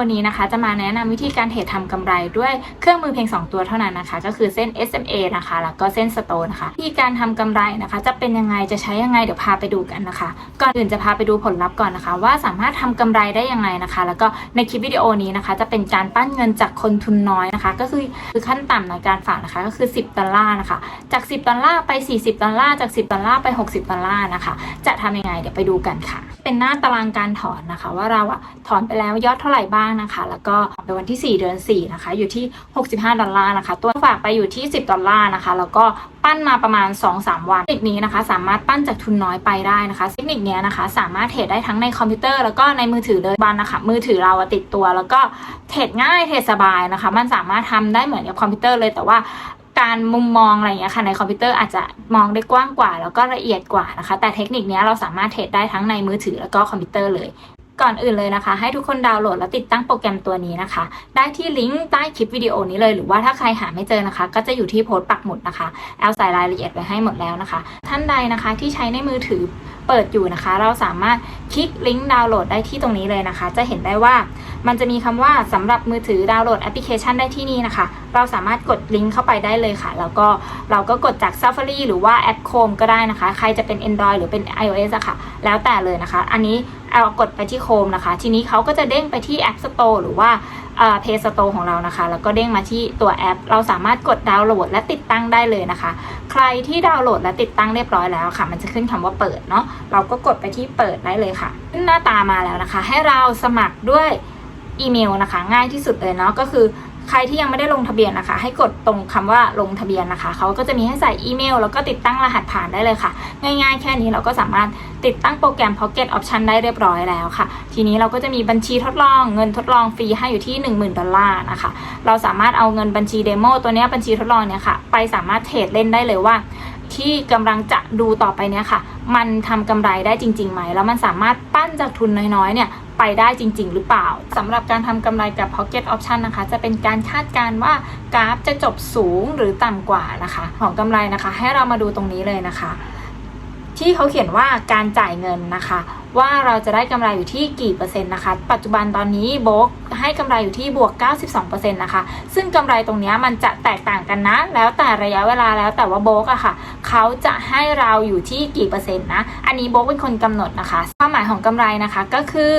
วิดีโอนี้นะคะ จะมาแนะนำวิธีการเทรดทำกำไรด้วยเครื่องมือเพียง 2 ตัวเท่านั้นนะคะ ก็คือเส้น SMA นะคะ แล้วก็เส้น Stone นะคะวิธีการทำกำไรนะคะ จะเป็นยังไงจะใช้ยังไงเดี๋ยวพาไปดูกันนะคะ ก่อนอื่นจะพาไปดูผลลัพธ์ก่อนนะคะ ว่าสามารถทำกำไรได้ยังไงนะคะ แล้วก็ในคลิปวิดีโอนี้นะคะ จะเป็นการปั้นเงินจากคนทุนน้อยนะคะ ก็คือคือขั้นต่ำในการฝากนะคะ ก็คือ 10ดอลลาร์นะคะ จาก 10ดอลลาร์ไป 40ดอลลาร์จาก10ดอลลาร์ไป 60ดอลลาร์นะคะ จะทำยังไงเดี๋ยวไปดูกันค่ะ เป็นหน้าตารางการถอนนะคะ ว่าเราอะถอนไปแล้วยอดเท่าไหร่บ้างนะคะ แล้วก็ในวันที่ 4 เดือน 4 นะคะ อยู่ที่ 65 ดอลลาร์นะคะ ตัวฝากไปอยู่ที่ 10 ดอลลาร์นะคะ แล้วก็ปั้นมาประมาณ 2-3 วันเทคนิคนี้นะคะ สามารถปั้นจากทุนน้อยไปได้นะคะ เทคนิคนี้นะคะ สามารถเทรดได้ทั้งในคอมพิวเตอร์แล้วก็ในมือถือเลยบันนะคะ มือถือเราติดตัว แล้วก็เทรดง่ายเทรดสบายนะคะ มันสามารถทำได้เหมือนกับคอมพิวเตอร์เลยแต่ว่าการมุมมองอะไรอย่างเงี้ยค่ะในคอมพิวเตอร์อาจจะมองได้กว้างกว่า แล้วก็ละเอียดกว่านะคะ แต่เทคนิคนี้เราสามารถเทรดได้ทั้งในมือถือแล้วก็คอมพิวเตอร์เลย ก่อนอื่นเลยนะคะ ให้ทุกคนดาวน์โหลดและติดตั้งโปรแกรมตัวนี้นะคะ ได้ที่ลิงก์ใต้คลิปวิดีโอนี้เลย หรือว่าถ้าใครหาไม่เจอนะคะ ก็จะอยู่ที่โพสต์ปักหมุดนะคะแอลใส่รายละเอียดไว้ให้หมดแล้วนะคะ ท่านใดนะคะที่ใช้ในมือถือเปิดอยู่นะคะ เราสามารถคลิกลิงก์ดาวน์โหลดได้ที่ตรงนี้เลยนะคะ จะเห็นได้ว่ามันจะมีคำว่าสำหรับมือถือดาวน์โหลดแอปพลิเคชันได้ที่นี่นะคะ เราสามารถกดลิงก์เข้าไปได้เลยค่ะ แล้วก็เราก็กดจาก Safari หรือว่าแอป Chrome ก็ได้นะคะ ใครจะเป็น Android หรือเป็น iOS อะค่ะ แล้วแต่เลยนะคะ อันนี้ เอากดไปที่ Chrome นะคะ ทีนี้เขาก็จะเด้งไปที่ App Store หรือว่าเอ่อ Play Store ของเรานะคะ แล้วก็เด้งมาที่ตัวแอป เราสามารถกดดาวน์โหลดและติดตั้งได้เลยนะคะ ใครที่ดาวน์โหลดและติดตั้งเรียบร้อยแล้วค่ะ มันจะขึ้นคำว่าเปิดเนาะเราก็กดไปที่เปิดได้เลยค่ะขึ้นหน้าตามาแล้วนะคะ ให้เราสมัครด้วยอีเมลนะคะ ง่ายที่สุดเลยเนาะก็คือ ใครที่ยังไม่ได้ลงทะเบียนนะคะ ให้กดตรงคำว่าลงทะเบียนนะคะเขาก็จะมีให้ใส่อีเมล แล้วก็ติดตั้งรหัสผ่านได้เลยค่ะ ง่ายๆ แค่นี้เราก็สามารถติดตั้งโปรแกรม Pocket Option ได้เรียบร้อยแล้วค่ะ ทีนี้เราก็จะมีบัญชีทดลองเงินทดลองฟรีให้อยู่ที่ 10,000 ดอลลาร์นะคะ เราสามารถเอาเงินบัญชีเดโมตัวนี้บัญชีทดลองเนี่ยค่ะ ไปสามารถเทรดเล่นได้เลยว่า ที่กำลังจะดูต่อไปเนี่ยค่ะ มันทำกำไรได้จริงๆไหมแล้วมันสามารถปั้นจากทุนน้อยๆเนี่ยไปได้จริง ๆ หรือเปล่าสำหรับการทำกำไรกับ Pocket Option นะคะ จะเป็นการคาดการณ์ว่ากราฟจะจบสูงหรือต่ำกว่านะคะ ของกำไรนะคะ ให้เรามาดูตรงนี้เลยนะคะ ที่เขาเขียนว่าการจ่ายเงินนะคะ ว่าเราจะได้กำไรอยู่ที่กี่เปอร์เซ็นต์นะคะ ปัจจุบันตอนนี้โบกให้กำไรอยู่ที่บวก 92%นะคะ ซึ่งกำไรตรงนี้มันจะแตกต่างกันนะ แล้วแต่ระยะเวลาแล้วแต่ว่าโบกอะค่ะ เขาจะให้เราอยู่ที่กี่เปอร์เซ็นต์นะ อันนี้โบกเป็นคนกำหนดนะคะความหมายของกำไรนะคะก็คือ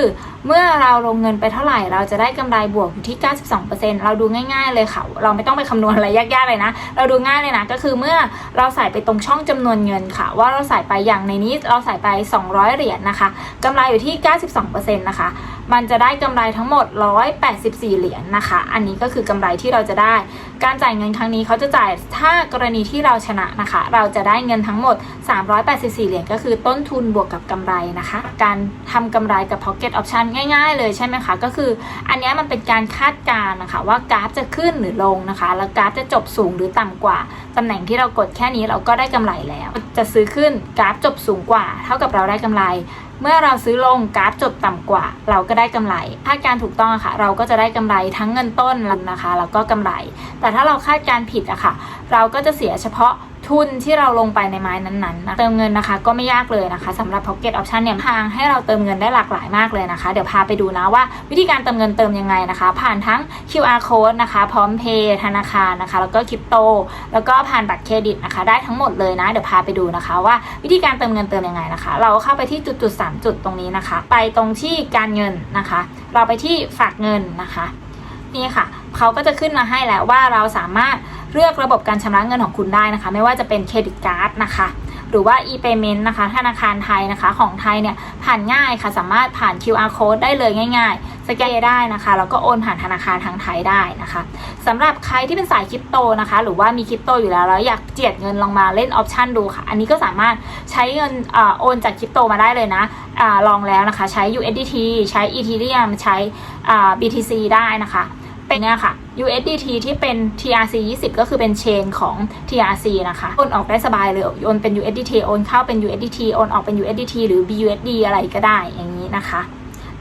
เมื่อเราลงเงินไปเท่าไหร่ เราจะได้กำไรบวกอยู่ที่ 92%เราดูง่าย ๆ เลยค่ะ เราไม่ต้องไปคำนวณอะไรยากๆเลยนะ เราดูง่ายเลยนะ ก็คือเมื่อเราใส่ไปตรงช่องจำนวนเงินค่ะ ว่าเราใส่ไปอย่างในนี้เราใส่ไป 200 เหรียญนะคะกำไรอยู่ที่ 92%นะคะมันจะได้กำไรทั้งหมด 184 เหรียญนะคะ อันนี้ก็คือกำไรที่เราจะได้ การจ่ายเงินครั้งนี้เขาจะจ่ายถ้ากรณีที่เราชนะนะคะ เราจะได้เงินทั้งหมด 384 เหรียญก็คือต้นทุนบวกกับกำไรนะคะ การทำกำไรกับ Pocket Option ง่าย ๆ เลยใช่ไหมคะ ก็คืออันนี้มันเป็นการคาดการณ์นะคะว่ากราฟจะขึ้นหรือลงนะคะ แล้วกราฟจะจบสูงหรือต่ำกว่าตำแหน่งที่เรากดแค่นี้เราก็ได้กำไรแล้ว จะซื้อขึ้นกราฟจบสูงกว่า เท่ากับเราได้กำไร เมื่อเราซื้อลงกราฟจบต่ำกว่า เราก็ได้กำไรถ้าการถูกต้องอะค่ะ เราก็จะได้กำไรทั้งเงินต้นนะคะ แล้วก็กำไร แต่ถ้าเราคาดการผิดอะค่ะ เราก็จะเสียเฉพาะ ทุนที่เราลงไปในไม้นั้นๆนะเติมเงินนะคะ ก็ไม่ยากเลยนะคะสำหรับ Pocket Option เนี่ยทางให้เราเติมเงินได้หลากหลายมากเลยนะคะ เดี๋ยวพาไปดูนะว่าวิธีการเติมเงินเติมยังไงนะคะ ผ่านทั้ง QR code นะคะพร้อมเพย์ธนาคารนะคะ แล้วก็คริปโต แล้วก็ผ่านบัตรเครดิตนะคะ ได้ทั้งหมดเลยนะ เดี๋ยวพาไปดูนะคะ ว่าวิธีการเติมเงินเติมยังไงนะคะ เราเข้าไปที่จุดจุดๆสามจุดตรงนี้นะคะ ไปตรงที่การเงินนะคะ เราไปที่ฝากเงินนะคะ นี่ค่ะเขาก็จะขึ้นมาให้แล้วว่าเราสามารถเลือกระบบการชำระเงินของคุณได้นะคะ ไม่ว่าจะเป็นเครดิตการ์ดนะคะหรือว่า e-payment นะคะ ธนาคารไทยนะคะ ของไทยเนี่ย ผ่านง่ายค่ะ สามารถผ่าน QR code ได้เลยง่ายๆ สแกนได้นะคะ แล้วก็โอนผ่านธนาคารทางไทยได้นะคะสำหรับใครที่เป็นสายคริปโตนะคะ หรือว่ามีคริปโตอยู่แล้ว แล้วอยากเจียดเงินลงมาเล่นออปชันดูค่ะ อันนี้ก็สามารถใช้เงินอโอนจากคริปโตมาได้เลยนะอลองแล้วนะคะ ใช้ USDT ใช้ Ethereum ใช้ BTC ได้นะคะ เป็นเนี่ยค่ะ USDT ที่เป็น TRC 20 ก็คือเป็นเชนของ TRC นะคะโอนออกได้สบายเลยโอนเป็น USDT โอนเข้าเป็น USDT โอนออกเป็น USDT หรือ BUSD อะไรก็ได้อย่างนี้นะคะ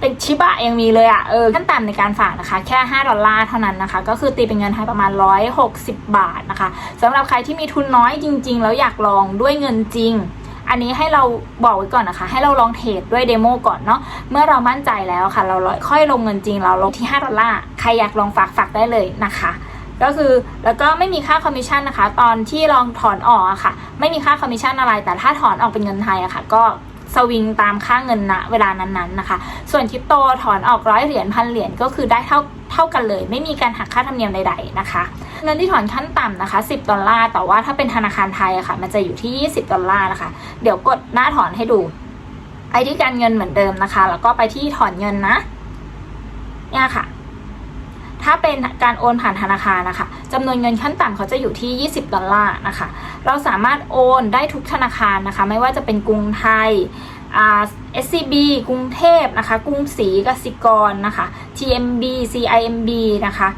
เป็นชิบะยังมีเลยอะ่ะเออขั้นต่ำในการฝากนะคะ แค่ 5 ดอลลาร์เท่านั้นนะคะ ก็คือตีเป็นเงินไทยประมาณ 160 บาทนะคะสำหรับใครที่มีทุนน้อยจริง ๆ แล้วอยากลองด้วยเงินจริง อันนี้ให้เราบอกไว้ก่อนนะคะ ให้เราลองเทรดด้วยเดโมก่อนเนาะเมื่อเรามั่นใจแล้วค่ะ เราค่อยลงเงินจริงเราลงที่ 5 ดอลลาร์ใครอยากลองฝากฝากได้เลยนะคะก็คือแล้วก็ไม่มีค่าคอมมิชชั่นนะคะ ตอนที่ลองถอนออกอะค่ะ ไม่มีค่าคอมมิชชั่นอะไร แต่ถ้าถอนออกเป็นเงินไทยอะค่ะ ก็สวิงตามค่าเงินณเวลานั้นๆนะคะ ส่วนคริปโตถอนออกร้อยเหรียญพันเหรียญก็คือได้เท่าเท่ากันเลย ไม่มีการหักค่าธรรมเนียมใด ๆนะคะ เงินที่ถอนขั้นต่ำนะคะ 10 ดอลลาร์ แต่ว่าถ้าเป็นธนาคารไทยอะค่ะ มันจะอยู่ที่ 20 ดอลลาร์นะคะ เดี๋ยวกดหน้าถอนให้ดู ไปที่การเงินเหมือนเดิมนะคะ แล้วก็ไปที่ถอนเงินนะ เนี่ยค่ะ ถ้าเป็นการโอนผ่านธนาคารนะคะจำนวนเงินขั้นต่ำเขาจะอยู่ที่ 20 ดอลลาร์นะคะ เราสามารถโอนได้ทุกธนาคารนะคะ ไม่ว่าจะเป็นกรุงไทยอ่า SCB กรุงเทพนะคะ กรุงศรีกสิกรนะคะ TMB CIMB นะคะ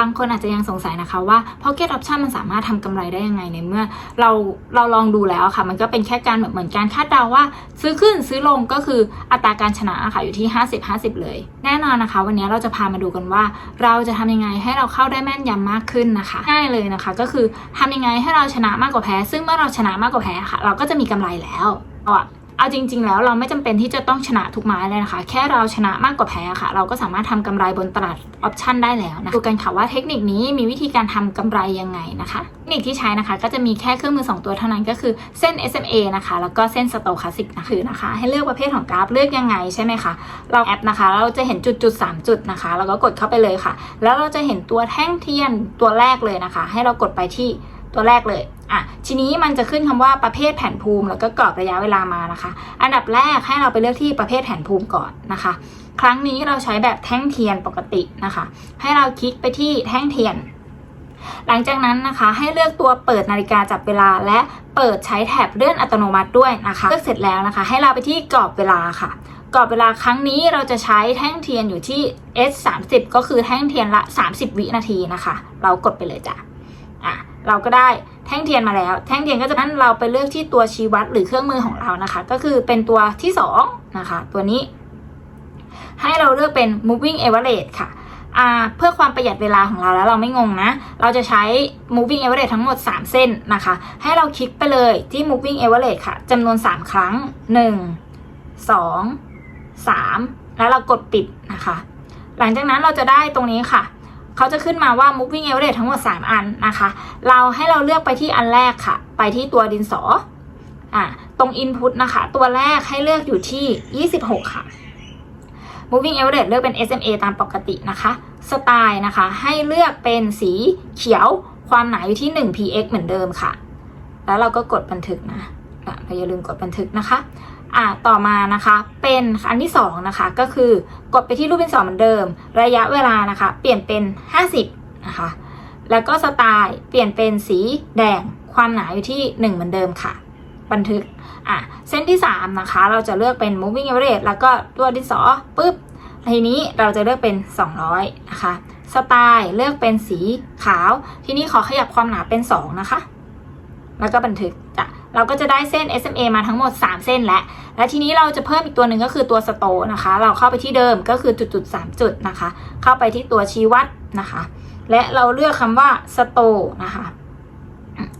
บางคนอาจจะยังสงสัยนะคะว่า Pocket Option มันสามารถทำกำไรได้ยังไงในเมื่อเราเราลองดูแล้วค่ะ มันก็เป็นแค่การเหมือนการคาดเดาว่า ซื้อขึ้นซื้อลงก็คืออัตราการชนะค่ะอยู่ที่ 50-50 เลย แน่นอนนะคะ วันนี้เราจะพามาดูกันว่า เราจะทำยังไงให้เราเข้าได้แม่นยำมากขึ้นนะคะง่ายเลยนะคะ ก็คือทำยังไงให้เราชนะมากกว่าแพ้ ซึ่งเมื่อเราชนะมากกว่าแพ้ค่ะ เราก็จะมีกำไรแล้วเอาอะ เอาจริง ๆ แล้วเราไม่จำเป็นที่จะต้องชนะทุกไม้เลยนะคะ แค่เราชนะมากกว่าแพ้ค่ะ เราก็สามารถทำกำไรบนตลาดออปชันได้แล้วนะดูกันค่ะว่าเทคนิคนี้มีวิธีการทำกำไรยังไงนะคะเทคนิคที่ใช้นะคะ ก็จะมีแค่เครื่องมือ 2 ตัวเท่านั้นก็คือเส้น SMA นะคะ แล้วก็เส้น Stochastic นะคือนะคะ ให้เลือกประเภทของกราฟเลือกยังไงใช่ไหมคะเราแอปนะคะเราจะเห็นจุดจุดๆ3จุดนะคะแล้วก็กดเข้าไปเลยค่ะ แล้วเราจะเห็นตัวแท่งเทียนตัวแรกเลยนะคะ ให้เรากดไปที่ ตัวแรกเลยอะทีนี้มันจะขึ้นคำว่าประเภทแผ่นภูมิแล้วก็กรอบระยะเวลามานะคะ อันดับแรกให้เราไปเลือกที่ประเภทแผ่นภูมิก่อนนะคะ ครั้งนี้เราใช้แบบแท่งเทียนปกตินะคะ ให้เราคลิกไปที่แท่งเทียน หลังจากนั้นนะคะ ให้เลือกตัวเปิดนาฬิกาจับเวลา และเปิดใช้แถบเลื่อนอัตโนมัติด้วยนะคะ เลือกเสร็จแล้วนะคะ ให้เราไปที่กรอบเวลาค่ะกรอบเวลาครั้งนี้เราจะใช้แท่งเทียนอยู่ที่ S 3 0ก็คือแท่งเทียนละ 30 วินาทีนะคะ เรากดไปเลยจ้ะอะ เราก็ได้แท่งเทียนมาแล้ว แท่งเทียนก็จะนั้นเราไปเลือกที่ตัวชี้วัดหรือเครื่องมือของเรานะคะ ก็คือเป็นตัวที่สองนะคะตัวนี้ ให้เราเลือกเป็น moving average ค่ะเพื่อความประหยัดเวลาของเราแล้วเราไม่งงนะ เราจะใช้ moving average ทั้งหมด 3 เส้นนะคะ ให้เราคลิกไปเลยที่ moving average ค่ะจำนวน 3 ครั้ง 1 2 3 แล้วเรากดปิดนะคะ หลังจากนั้นเราจะได้ตรงนี้ค่ะ เขาจะขึ้นมาว่า moving average ทั้งหมด 3 อันนะคะ เราให้เราเลือกไปที่อันแรกค่ะ ไปที่ตัวดินสออะตรง input นะคะ ตัวแรกให้เลือกอยู่ที่ 26 ค่ะ moving average เลือกเป็น SMA ตามปกตินะคะสไตล์นะคะ ให้เลือกเป็นสีเขียวความหนาอยู่ที่ 1 px เหมือนเดิมค่ะ แล้วเราก็กดบันทึกนะอะเราอย่าลืมกดบันทึกนะคะ อะต่อมานะคะเป็นอันที่2นะคะก็คือกดไปที่รูปเป็นสองเหมือนเดิม ระยะเวลานะคะ เปลี่ยนเป็น 50นะคะแล้วก็สไตล์เปลี่ยนเป็นสีแดงความหนาอยู่ที่ 1 เหมือนเดิมค่ะ บันทึกอะเส้นที่ 3 นะคะ เราจะเลือกเป็น moving average แล้วก็ตัวดินสอปุ๊บทีนี้เราจะเลือกเป็น 200นะคะสไตล์เลือกเป็นสีขาว ทีนี้ขอขยับความหนาเป็น 2 นะคะ แล้วก็บันทึกจ้ะ เราก็จะได้เส้น SMA มาทั้งหมด 3 เส้นแล้ว และทีนี้เราจะเพิ่มอีกตัวหนึ่งก็คือตัวสโตนะคะ เราเข้าไปที่เดิมก็คือจุดจุดๆ3จุดนะคะ เข้าไปที่ตัวชี้วัดนะคะ และเราเลือกคำว่าสโตนะคะ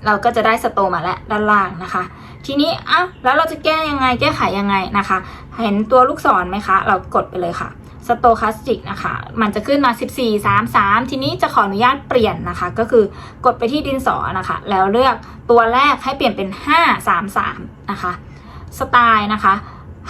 เราก็จะได้สโตมาแล้วด้านล่างนะคะ ทีนี้อะแล้วเราจะแก้ยังไงแก้ไขยังไงนะคะ เห็นตัวลูกศรไหมคะ เรากดไปเลยค่ะ สโตคาสติกนะคะ มันจะขึ้นมา 14 3 3 ทีนี้จะขออนุญาตเปลี่ยนนะคะ ก็คือกดไปที่ดินสอนะคะ แล้วเลือกตัวแรกให้เปลี่ยนเป็น 5 3 3 นะคะ สไตล์นะคะ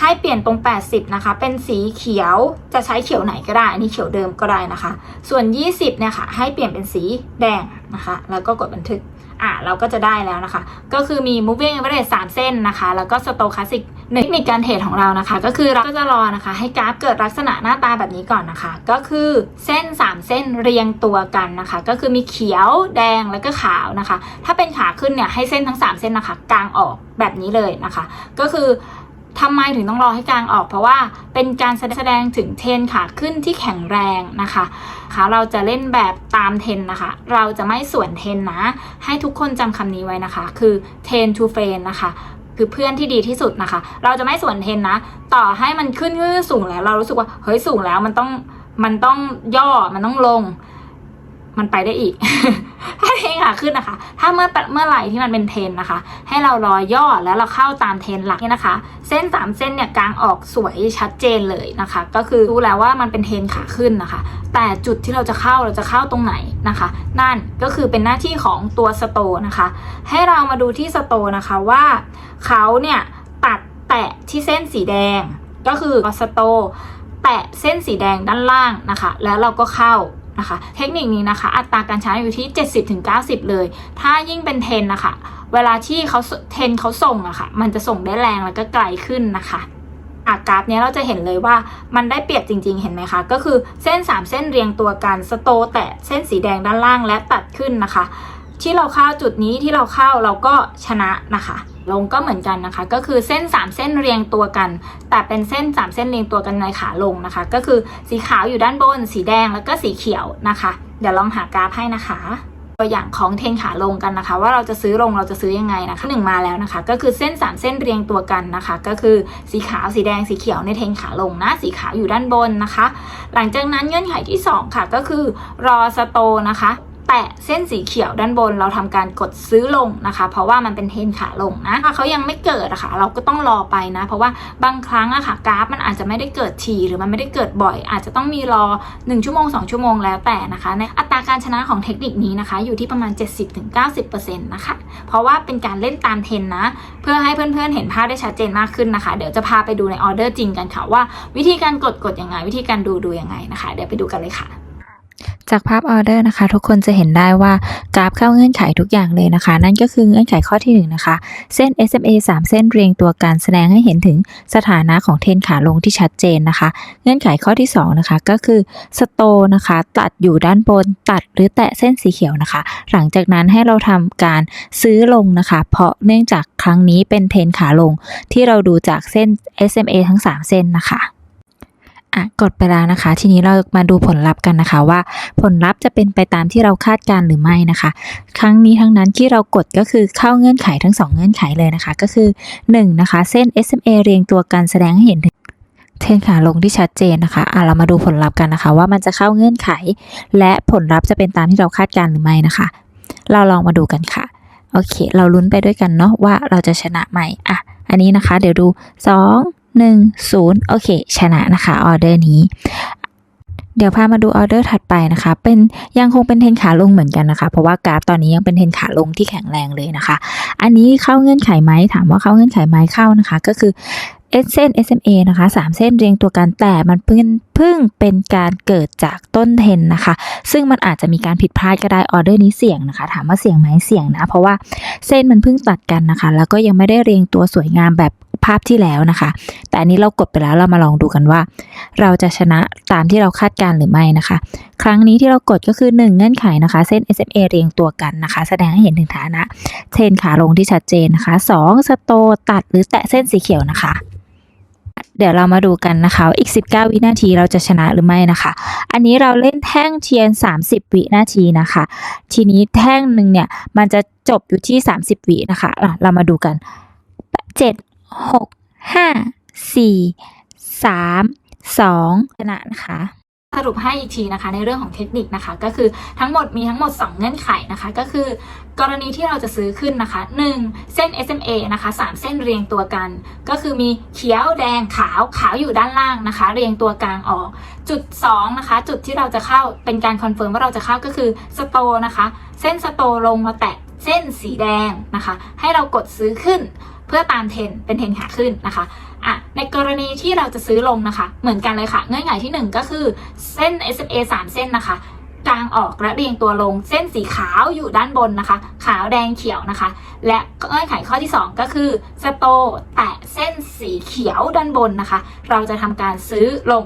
ให้เปลี่ยนตรง 80 นะคะ เป็นสีเขียว จะใช้เขียวไหนก็ได้ อันนี้เขียวเดิมก็ได้นะคะ ส่วน 20 เนี่ยค่ะ ให้เปลี่ยนเป็นสีแดงนะคะ แล้วก็กดบันทึก อะเราก็จะได้แล้วนะคะ ก็คือมี moving average 3เส้นนะคะ แล้วก็ stochastic เทคนิคการเทรดของเรานะคะ ก็คือเราก็จะรอนะคะ ให้กราฟเกิดลักษณะหน้าตาแบบนี้ก่อนนะคะ ก็คือเส้น 3 เส้นเรียงตัวกันนะคะ ก็คือมีเขียวแดงแล้วก็ขาวนะคะ ถ้าเป็นขาขึ้นเนี่ยให้เส้นทั้ง 3 เส้นนะคะ กลางออกแบบนี้เลยนะคะ ก็คือ ทำไมถึงต้องรอให้กลางออก เพราะว่าเป็นการแสดงถึงเทนขาขึ้นที่แข็งแรงนะคะคะเราจะเล่นแบบตามเทนนะคะ เราจะไม่สวนเทนนะ ให้ทุกคนจำคำนี้ไว้นะคะ คือ t e n to friend นะคะคือเพื่อนที่ดีที่สุดนะคะ เราจะไม่สวนเทนนะ ต่อให้มันขึ้นขึ้นสูงแล้ว เรารู้สึกว่าเฮ้ยสูงแล้วมันต้องมันต้องย่อมันต้องลง มันไปได้อีก ถ้าเทนขาขึ้นนะคะ ถ้าเมื่อเมื่อไหร่ที่มันเป็นเทรนนะคะ ให้เรารอย่อแล้วเราเข้าตามเทรนหลักนี่นะคะ เส้นสามเส้นเนี่ยกลางออกสวยชัดเจนเลยนะคะ ก็คือรู้แล้วว่ามันเป็นเทรนขาขึ้นนะคะ แต่จุดที่เราจะเข้าเราจะเข้าตรงไหนนะคะ นั่นก็คือเป็นหน้าที่ของตัวสโตนะคะ ให้เรามาดูที่สโตนะคะว่าเขาเนี่ยตัดแตะที่เส้นสีแดง ก็คือสโตแตะเส้นสีแดงด้านล่างนะคะ แล้วเราก็เข้า นะคะ เทคนิคนี้นะคะ อัตราการใช้อยู่ที่ 70-90 เลย ถ้ายิ่งเป็นเทนนะคะ เวลาที่เขาเทนเขาส่งอะค่ะ มันจะส่งได้แรงแล้วก็ไกลขึ้นนะคะอากราฟเนี้ยเราจะเห็นเลยว่ามันได้เปรียบจริง ๆ เห็นไหมคะ ก็คือเส้น 3 เส้นเรียงตัวกัน สโต แตะเส้นสีแดงด้านล่างและตัดขึ้นนะคะ ที่เราเข้าจุดนี้ที่เราเข้าเราก็ชนะนะคะ ลงก็เหมือนกันนะคะ ก็คือเส้น 3 เส้นเรียงตัวกัน แต่เป็นเส้น 3 เส้นเรียงตัวกันในขาลงนะคะ ก็คือสีขาวอยู่ด้านบน สีแดงแล้วก็สีเขียวนะคะ เดี๋ยวลองหากราฟให้นะคะตัวอย่างของเทนขาลงกันนะคะ ว่าเราจะซื้อลงเราจะซื้อยังไงนะคะหนึ่งมาแล้วนะคะ ก็คือเส้น 3 เส้นเรียงตัวกันนะคะ ก็คือสีขาวสีแดงสีเขียวในเทนขาลงนะสีขาวอยู่ด้านบนนะคะ หลังจากนั้นเงื่อนไขที่ 2 ค่ะก็คือรอสโตนะคะ แตะเส้นสีเขียวด้านบน เราทำการกดซื้อลงนะคะ เพราะว่ามันเป็นเทรนขาลงนะถ้าเขายังไม่เกิดอะค่ะ เราก็ต้องรอไปนะ เพราะว่าบางครั้งอะค่ะกราฟมันอาจจะไม่ได้เกิดทีหรือมันไม่ได้เกิดบ่อย อาจจะต้องมีรอ 1 ชั่วโมง 2 ชั่วโมงแล้วแต่นะคะในอัตราการชนะของเทคนิคนี้นะคะ อยู่ที่ประมาณ 70-90%นะคะ เพราะว่าเป็นการเล่นตามเทรนนะ เพื่อให้เพื่อนๆเห็นภาพได้ชัดเจนมากขึ้นนะคะ เดี๋ยวจะพาไปดูในออเดอร์จริงกันค่ะว่า วิธีการกดกดยังไง วิธีการดูดูยังไงนะคะ เดี๋ยวไปดูกันเลยค่ะ จากภาพออเดอร์นะคะ ทุกคนจะเห็นได้ว่ากราฟเข้าเงื่อนไขทุกอย่างเลยนะคะ นั่นก็คือเงื่อนไขข้อที่1นงนะคะ เส้น SMA 3 เส้นเรียงตัวกันแสดงให้เห็นถึงสถานะของเทนขาลงที่ชัดเจนนะคะ เงื่อนไขข้อที่2นะคะก็คือสโตนะคะ ตัดอยู่ด้านบนตัดหรือแตะเส้นสีเขียวนะคะ หลังจากนั้นให้เราทำการซื้อลงนะคะ เพราะเนื่องจากครั้งนี้เป็นเทนขาลงที่เราดูจากเส้น SMA ทั้ง 3 เส้นนะคะ อะกดไปแล้วนะคะ ทีนี้เรามาดูผลลัพธ์กันนะคะว่าผลลัพธ์จะเป็นไปตามที่เราคาดการณ์หรือไม่นะคะ ครั้งนี้ทั้งนั้นที่เรากดก็คือเข้าเงื่อนไขทั้ง 2 เงื่อนไขเลยนะคะ ก็คือ 1 นะคะ เส้น SMA เรียงตัวกันแสดงให้เห็นถึงเทรนขาลงที่ชัดเจนนะคะอะเรามาดูผลลัพธ์กันนะคะ ว่ามันจะเข้าเงื่อนไข และผลลัพธ์จะเป็นตามที่เราคาดการณ์หรือไม่นะคะ เราลองมาดูกันค่ะโอเค เราลุ้นไปด้วยกันเนาะว่าเราจะชนะไหมอะอันนี้นะคะ เดี๋ยวดู 2 1 0 โอเค ชนะนะคะออเดอร์นี้ เดี๋ยวพามาดูออเดอร์ถัดไปนะคะ เป็นยังคงเป็นเทนขาลงเหมือนกันนะคะ เพราะว่ากราฟตอนนี้ยังเป็นเทนขาลงที่แข็งแรงเลยนะคะ อันนี้เข้าเงื่อนไขไหมถามว่าเข้าเงื่อนไขไหมเข้านะคะ ก็คือเอสเส้น SMA นะคะสามเส้นเรียงตัวกันแต่มันเพิ่งเพิ่งเป็นการเกิดจากต้นเทนนะคะ ซึ่งมันอาจจะมีการผิดพลาดก็ได้ออเดอร์นี้เสี่ยงนะคะ ถามว่าเสี่ยงไหมเสี่ยงนะ เพราะว่าเส้นมันเพิ่งตัดกันนะคะ แล้วก็ยังไม่ได้เรียงตัวสวยงามแบบ ภาพที่แล้วนะคะ แต่อันนี้เรากดไปแล้วเรามาลองดูกันว่า เราจะชนะตามที่เราคาดการณ์หรือไม่นะคะ ครั้งนี้ที่เรากดก็คือ 1 เงื่อนไขนะคะ เส้น SMA เรียงตัวกันนะคะ แสดงให้เห็นถึงฐานะเทรนขาลงที่ชัดเจนนะคะ 2 สโตตัดหรือแตะเส้นสีเขียวนะคะเดี๋ยวเรามาดูกันนะคะ อีก 19 วินาทีเราจะชนะหรือไม่นะคะ อันนี้เราเล่นแท่งเทียน 30 วินาทีนะคะ ทีนี้แท่งหนึ่งเนี่ย มันจะจบอยู่ที่ 30 วินะคะะเรามาดูกัน 7 หกห้าสี่สามสองชนะนะคะสรุปให้อีกทีนะคะในเรื่องของเทคนิคนะคะ ก็คือทั้งหมดมีทั้งหมด 2 เงื่อนไขนะคะ ก็คือกรณีที่เราจะซื้อขึ้นนะคะ 1. เส้น SMA นะคะ 3 เส้นเรียงตัวกัน ก็คือมีเขียวแดงขาวขาวอยู่ด้านล่างนะคะ เรียงตัวกลางออก จุด 2 นะคะ จุดที่เราจะเข้าเป็นการคอนเฟิร์มว่าเราจะเข้าก็คือสโตนะคะ เส้นสโตลงมาแตะเส้นสีแดงนะคะ ให้เรากดซื้อขึ้น เพื่อตามเทนเป็นเทนขาขึ้นนะคะอะในกรณีที่เราจะซื้อลงนะคะ เหมือนกันเลยค่ะ เงื่อนไขที่ 1 ก็คือเส้น SMA 3 เส้นนะคะกลางออกและเรียงตัวลงเส้นสีขาวอยู่ด้านบนนะคะ ขาวแดงเขียวนะคะ และเงื่อนไขข้อที่ 2 ก็คือสโตแตะเส้นสีเขียวด้านบนนะคะ เราจะทำการซื้อลง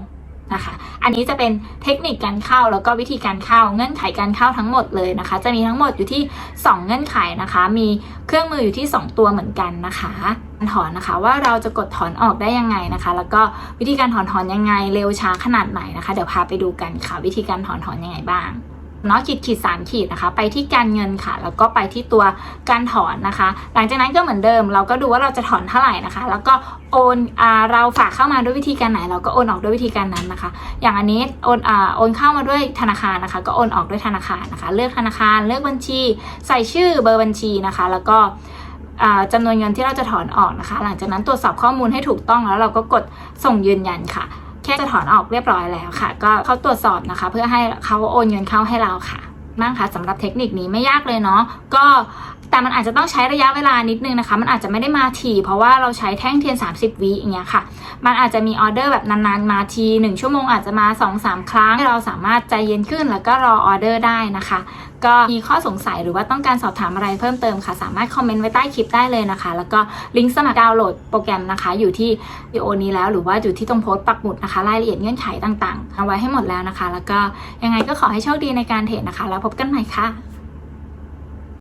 นะคะ อันนี้จะเป็นเทคนิคการเข้าแล้วก็วิธีการเข้าเงื่อนไขการเข้าทั้งหมดเลยนะคะ จะมีทั้งหมดอยู่ที่ 2 เงื่อนไขนะคะ มีเครื่องมืออยู่ที่ 2 ตัวเหมือนกันนะคะการถอนนะคะว่าเราจะกดถอนออกได้ยังไงนะคะ แล้วก็วิธีการถอนถอนยังไงเร็วช้าขนาดไหนนะคะ เดี๋ยวพาไปดูกันค่ะวิธีการถอนถอนยังไงบ้าง เนาะขีดขีดสามขีดนะคะ ไปที่การเงินค่ะ แล้วก็ไปที่ตัวการถอนนะคะ หลังจากนั้นก็เหมือนเดิม เราก็ดูว่าเราจะถอนเท่าไหร่นะคะ แล้วก็โอนอ่าเราฝากเข้ามาด้วยวิธีการไหน เราก็โอนออกด้วยวิธีการนั้นนะคะ อย่างอันนี้โอนอ่าโอนเข้ามาด้วยธนาคารนะคะ ก็โอนออกด้วยธนาคารนะคะ เลือกธนาคารเลือกบัญชี ใส่ชื่อเบอร์บัญชีนะคะ แล้วก็จำนวนเงินที่เราจะถอนออกนะคะ หลังจากนั้นตรวจสอบข้อมูลให้ถูกต้องแล้วเราก็กดส่งยืนยันค่ะ แค่จะถอนออกเรียบร้อยแล้วค่ะ ก็เขาตรวจสอบนะคะ เพื่อให้เขาโอนเงินเข้าให้เราค่ะนั่งค่ะสำหรับเทคนิคนี้ไม่ยากเลยเนาะก็แต่มันอาจจะต้องใช้ระยะเวลานิดนึงนะคะ มันอาจจะไม่ได้มาถี่เพราะว่าเราใช้แท่งเทียน 30 วิอย่างเงี้ยค่ะ มันอาจจะมีออเดอร์แบบนานๆมาที1ชั่วโมงอาจจะมา 2-3 ครั้งให้เราสามารถใจเย็นขึ้นแล้วก็รอออเดอร์ได้นะคะ ก็มีข้อสงสัยหรือว่าต้องการสอบถามอะไรเพิ่มเติมค่ะ สามารถคอมเมนต์ไว้ใต้คลิปได้เลยนะคะ แล้วก็ลิงก์สมัครดาวน์โหลดโปรแกรมนะคะ อยู่ที่วิดีโอนี้แล้วหรือว่าอยู่ที่ตรงโพสต์ปักหมุดนะคะ รายละเอียดเงื่อนไขต่างๆเอาไว้ให้หมดแล้วนะคะ แล้วก็ยังไงก็ขอให้โชคดีในการเทรดนะคะ แล้วพบกันใหม่ค่ะ